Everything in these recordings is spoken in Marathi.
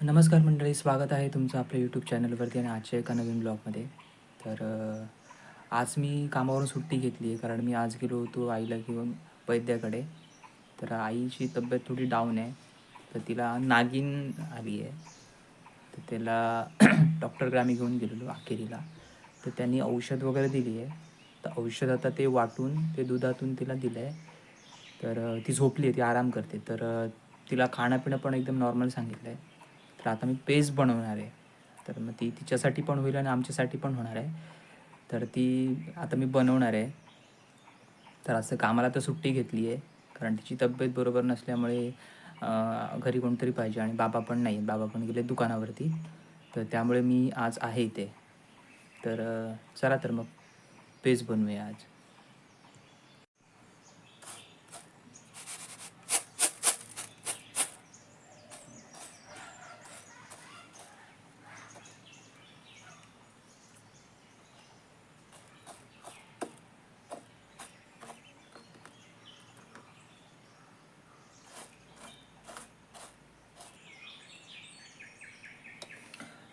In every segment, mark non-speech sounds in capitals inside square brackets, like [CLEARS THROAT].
नमस्कार मंडळी स्वागत आहे तुमचं आपल्या यूट्यूब चॅनलवरती आणि आजच्या एका नवीन ब्लॉगमध्ये तर आज मी कामावरून सुट्टी घेतली आहे कारण मी आज गेलो होतो आईला घेऊन वैद्याकडे. तर आईची तब्येत थोडी डाऊन आहे तर तिला नागिन आली आहे. तर त्याला [CLEARS THROAT] डॉक्टरकडे आम्ही घेऊन गेलेलो अखेरीला. तर त्यांनी औषध वगैरे दिली आहे. तर औषध आता ते वाटून ते दुधातून तिला दिलं आहे तर ती झोपली आहे ती आराम करते. तर तिला खाणं पिणं पण एकदम नॉर्मल सांगितलं आहे तर आता मी पेस्ट बनवणार आहे. तर मग ती तिच्यासाठी पण होईल आणि आमच्यासाठी पण होणार आहे. तर ती आता मी बनवणार आहे. तर असं कामाला तर सुट्टी घेतली आहे कारण तिची तब्येत बरोबर नसल्यामुळे घरी कोणतरी पाहिजे आणि बाबा पण नाही बाबा पण गेले दुकानावरती. तर त्यामुळे मी आज आहे इथे. तर चला तर मग पेज बनवूया आज.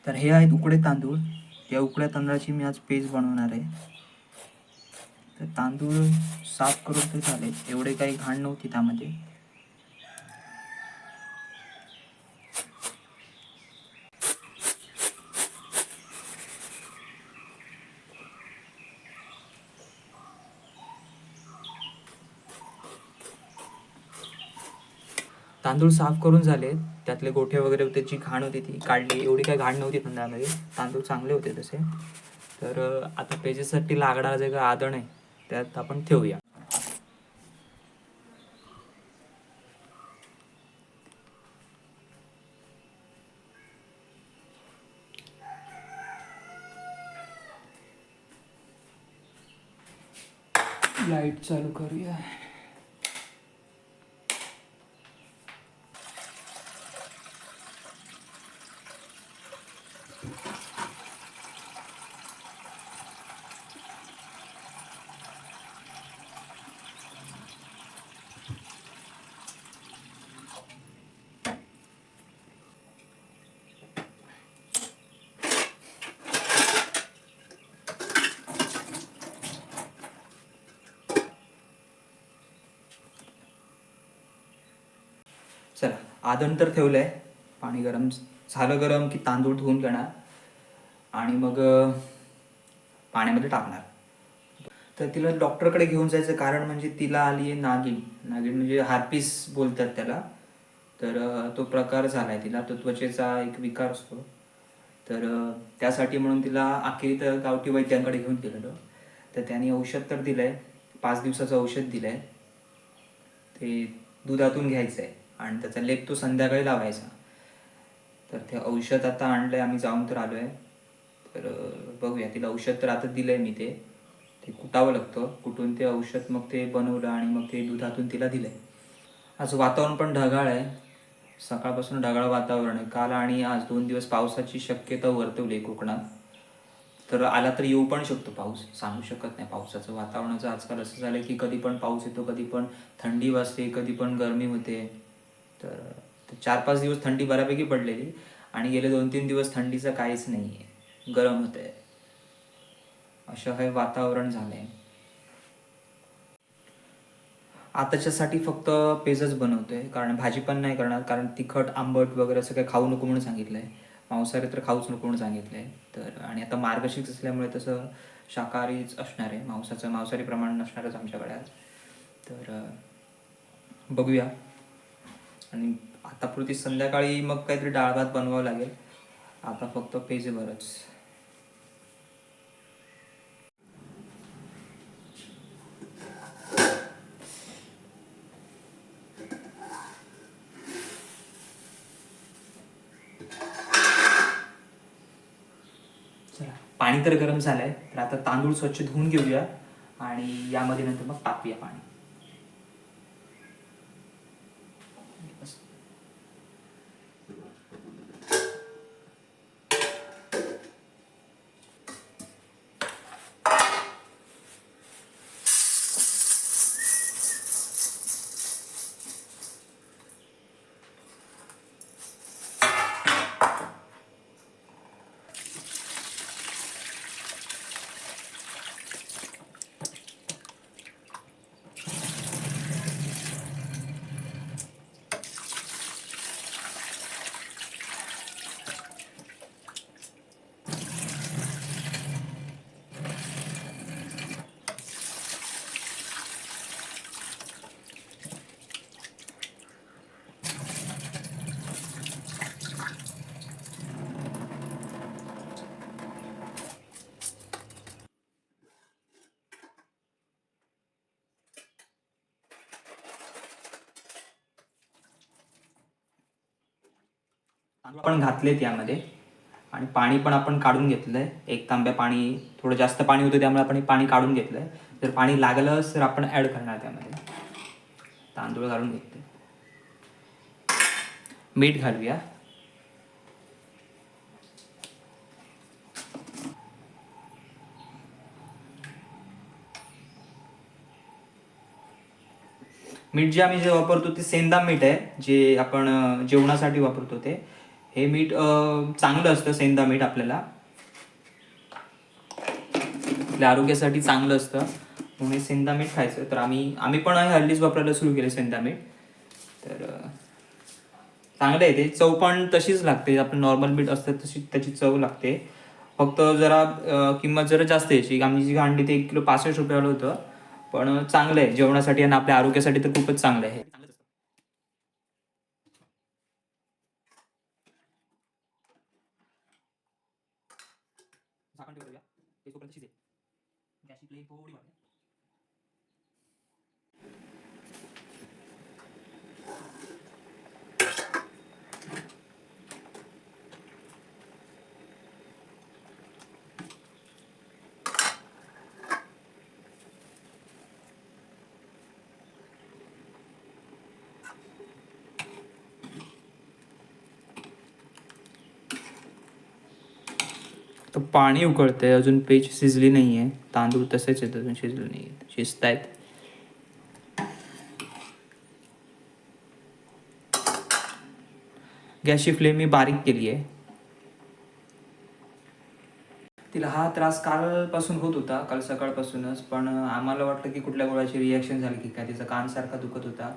तर हे आहेत उकडे तांदूळ. या उकड्या तांदळाची मी आज पेस्ट बनवणार आहे. तर तांदूळ साफ करून तर चालेल. एवढे काही घाण नव्हती त्यामध्ये. तांदूळ साफ करून झाले त्यातले गोठे वगैरे होते जी घाण होती ती काढली. एवढी काही घाण नव्हती तांदळामध्ये तांदूळ चांगले होते तसे. तर आता पेजेसाठी लागणार जे काही आदण आहे त्यात आपण ठेवूया. लाइट चालू करूया चला आदण तर ठेवलं आहे पाणी गरम झालं गरम की तांदूळ धुवून घेणार. आणि मग पाण्यामध्ये टाकणार. तर तिला डॉक्टरकडे घेऊन जायचं कारण म्हणजे तिला आली आहे नागिन. नागिन म्हणजे हार्पिस बोलतात त्याला. तर तो प्रकार झाला आहे तिला. तो त्वचेचा एक विकार असतो. तर त्यासाठी म्हणून तिला अखेरी तर गावठी वैद्यांकडे घेऊन गेलेलो. तर त्यांनी औषध तर दिलं आहे पाच दिवसाचं औषध दिलं आहे ते दुधातून घ्यायचं आहे आणि त्याचा लेप तो संध्याकाळी लावायचा. तर ते औषध आता आणलं आहे आम्ही जाऊन तर आलो आहे तर बघूया तिला औषध तर आता आहे मी ते. ते कुटावं लागतं. कुठून ते औषध मग ते बनवलं आणि मग ते दुधातून तिला दिलं आहे आज वातावरण पण ढगाळ आहे. सकाळपासून ढगाळ वातावरण आहे. काल आणि आज दोन दिवस पावसाची शक्यता वर्तवली आहे कोकणात. तर आला तर येऊ पण शकतो पाऊस. सांगू शकत नाही पावसाचं वातावरणाचं आजकाल असं झालं की कधी पण पाऊस येतो कधी पण थंडी वाजते कधी पण गरमी होते. तर चार पाच दिवस थंडी बऱ्यापैकी पडलेली आणि गेले दोन तीन दिवस थंडीचं काहीच नाही आहे गरम होत आहे असं हे वातावरण झालंय. आताच्यासाठी फक्त पेजच बनवतोय. कारण भाजी पण नाही करणार. कारण तिखट आंबट वगैरे असं काही खाऊ नको म्हणून सांगितलंय. मांसाहारी तर खाऊच नको म्हणून सांगितलंय. तर आणि आता मार्गशीर्ष असल्यामुळे तसं शाकाहारीच असणार आहे. मांसाचं मांसाहारी प्रमाण नसणारच आमच्याकडे आज. तर बघूया. आणि आता पुरती संध्याकाळी मग काहीतरी डाळ भात बनवावं लागेल. आता फक्त पेजेवरच चला पाणी तर गरम झालंय तर आता तांदूळ स्वच्छ धुवून घेऊया आणि यामध्ये नंतर मग तापूया पाणी बस. तांदूळ आपण घातलेत यामध्ये. आणि पाणी पण आपण काढून घेतलं आहे एक तांब्या पाणी थोडं जास्त पाणी होतं त्यामुळे आपण पाणी काढून घेतलं आहे जर पाणी लागलं तर आपण ॲड करणार त्यामध्ये. तांदूळ घालून घेतले. मीठ घालूया. मीठ जे आम्ही जे वापरतो ते सेंदा मीठ आहे. जे आपण जेवणासाठी वापरतो ते. हे मीठ चांगलं असतं सेंदा मीठ आपल्याला. आपल्या आरोग्यासाठी चांगलं असतं. म्हणून सेंदा मीठ खायचं. तर आम्ही आम्ही पण हल्लीच वापरायला सुरू केलं सेंदा मीठ. तर चांगलं आहे ते. चव पण तशीच लागते. आपण नॉर्मल मीठ असतं तशी त्याची चव लागते. फक्त जरा किंमत जरा जास्त याची आम्ही जी अंडी ते एक किलो पासष्ट रुपयाला होतं. पण चांगलं आहे. जेवणासाठी आणि आपल्या आरोग्यासाठी तर खूपच चांगलं आहे झाकण ठेवूया ते तोपर्यंत शिजेल गॅसची फ्लेम थोडी वाढते तर पाणी उकळते अजून पेज शिजली नाही आहे तांदूळ तसेच आहेत अजून शिजले नाही आहेत शिजत आहेत गॅसची फ्लेम मी बारीक केली आहे तिला हा त्रास कालपासून होत होता काल सकाळपासूनच पण आम्हाला वाटलं की कुठल्या गोळ्याची रिॲक्शन झाली की काय तिचा कान सारखा दुखत होता.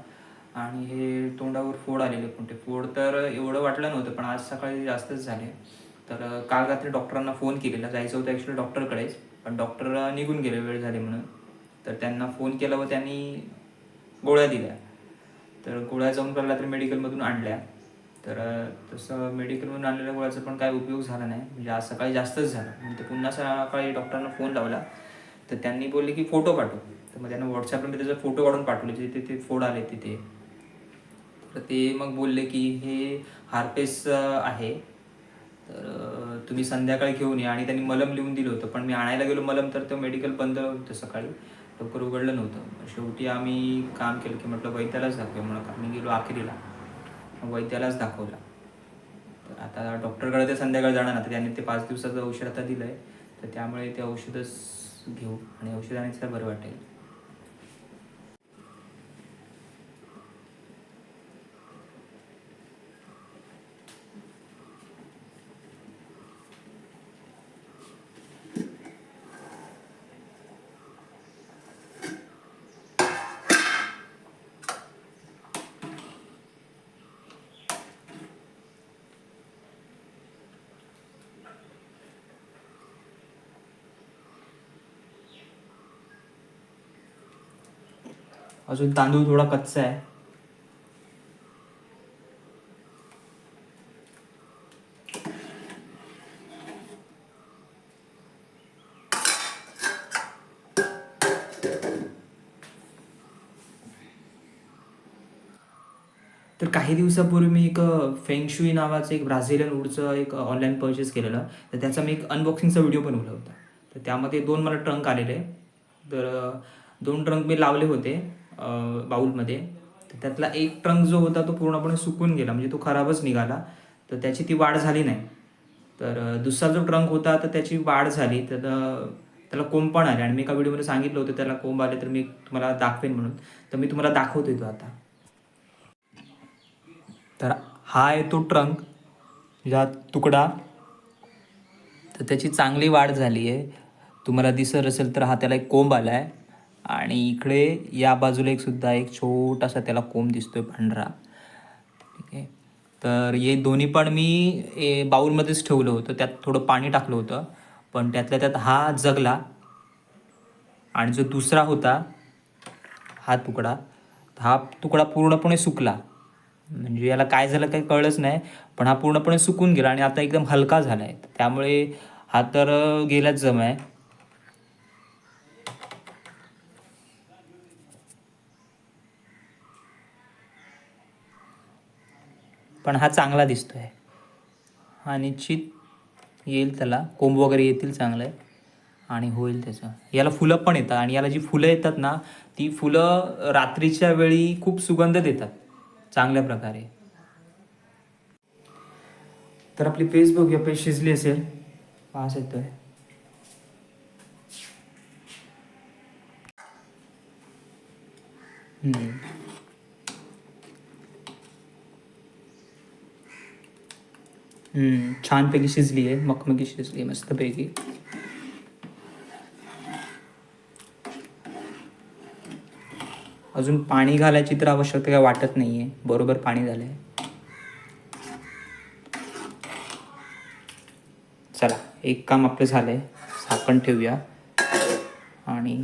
आणि हे तोंडावर फोड आलेले कोणते फोड तर एवढं वाटलं नव्हतं पण आज सकाळी जास्तच झाले. तर काल रात्री डॉक्टरांना फोन केलेला. जायचं होतं ॲक्च्युली डॉक्टरकडेच. पण डॉक्टर निघून गेले वेळ झाली म्हणून. तर त्यांना फोन केला व त्यांनी गोळ्या दिल्या. तर गोळ्या जाऊन पहिला तर मेडिकलमधून आणल्या. तर तसं मेडिकलमधून आणलेल्या गोळ्याचा पण काय उपयोग झाला नाही. म्हणजे आज सकाळी जास्तच झाला. मग ते पुन्हा सकाळी डॉक्टरांना फोन लावला. तर त्यांनी बोलले की फोटो पाठव. तर मग त्यांना व्हॉट्सॲपला मी त्याचा फोटो काढून पाठवले. जिथे ते फोड आले तिथे. तर ते मग बोलले की हे हार्पेस आहे. तर तुम्ही संध्याकाळी घेऊन या. आणि त्यांनी मलम लिहून दिलं होतं. पण मी आणायला गेलो मलम तर ते मेडिकल बंद होतं सकाळी. लवकर उघडलं नव्हतं. शेवटी आम्ही काम केलं की म्हटलं वैद्यालाच दाखवूया म्हणून. आम्ही गेलो आखिरीला. वैद्यालाच दाखवला. तर आता डॉक्टरकडे ते संध्याकाळी जाणार. ना तर त्यांनी ते पाच दिवसाचं औषध आता दिलं आहे तर त्यामुळे ते औषधच घेऊ. आणि औषधाने तिला बरं वाटेल. अजून तांदूळ थोडा कच्चा आहे. तर काही दिवसापूर्वी मी एक फेंगशुई नावाचं एक ब्राझिलियन वूडचं एक ऑनलाईन परचेस केलेलं. तर त्याचा मी एक अनबॉक्सिंगचा व्हिडिओ बनवला होता. तर त्यामध्ये दोन मला ट्रंक आलेले. तर दोन ट्रंक मी लावले होते. बाऊलमध्ये तर त्यातला एक ट्रंक जो होता तो पूर्णपणे सुकून गेला म्हणजे तो खराबच निघाला. तर त्याची ती वाढ झाली नाही. तर दुसरा जो ट्रंक होता तर त्याची वाढ झाली. तर त्याला कोंब पण आले. आणि मी एका व्हिडिओमध्ये सांगितलं होतं त्याला कोंब आले तर मी तुम्हाला दाखवेन म्हणून. तर मी तुम्हाला दाखवतो तो आता. तर हा आहे तो ट्रंक ज्या तुकडा. तर त्याची चांगली वाढ झाली आहे. तुम्हाला दिसत असेल तर हा त्याला एक कोंब आला आहे आणि इकडे या बाजूला एक सुद्धा एक छोटासा त्याला कोंब दिसतोय पांढरा. ठीक आहे. तर हे दोन्ही पण मी ए, बाऊलमध्येच ठेवलं होतं. त्यात थोडं पाणी टाकलं होतं. पण त्यातल्या त्यात हा जगला. आणि जो दुसरा होता हा तुकडा. हा तुकडा पूर्णपणे सुकला. म्हणजे याला काय झालं काही कळलंच नाही. पण हा पूर्णपणे सुकून गेला आणि आता एकदम हलका झाला आहे त्यामुळे हा तर गेलाच जम आहे पण हा चांगला दिसतो आहे हा निश्चित येईल त्याला. कोंब वगैरे येतील चांगलं. आहे आणि होईल त्याचं. याला फुलं पण येतात. आणि याला जी फुलं येतात ना ती फुलं रात्रीच्या वेळी खूप सुगंध देतात. चांगल्या प्रकारे. तर आपली पेज बघूया पेज शिजली असेल. पास येतोय. हम्म. छानपैकी शिजली आहे मखमकी शिजली आहे मस्तपैकी अजून पाणी घालायची तर आवश्यकता काय वाटत नाही आहे बरोबर पाणी झालंय. चला एक काम आपलं झालंय झाकण ठेवूया. आणि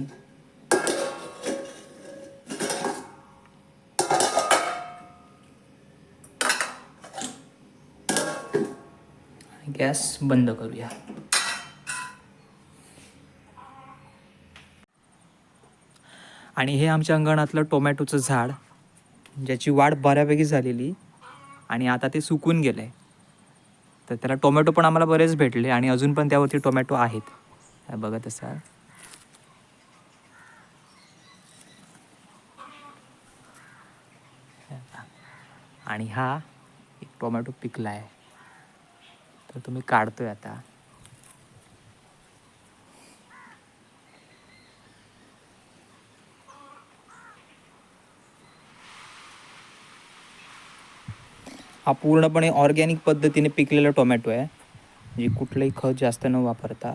गॅस बंद करूया. आणि हे आमच्या अंगणातलं टोमॅटोचं झाड ज्याची वाढ बऱ्यापैकी झालेली आणि आता ते सुकून गेलं आहे तर त्याला टोमॅटो पण आम्हाला बरेच भेटले आणि अजून पण त्यावरती टोमॅटो आहेत. बघत असाल आणि हा एक टोमॅटो पिकला आहे तर तुम्ही काढतोय आता. हा पूर्णपणे ऑर्गॅनिक पद्धतीने पिकलेला टोमॅटो आहे. म्हणजे कुठलंही खत जास्त न वापरता.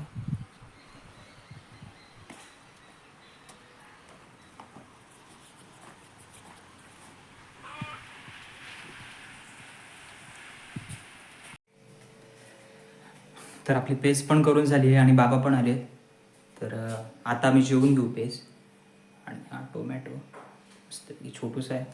तर आपली पेस्ट पण करून झाली आहे आणि बाबा पण आले तर आता आम्ही जेवून घेऊ पेस्ट आणि हा टोमॅटो. मस्त छोटूसा आहे.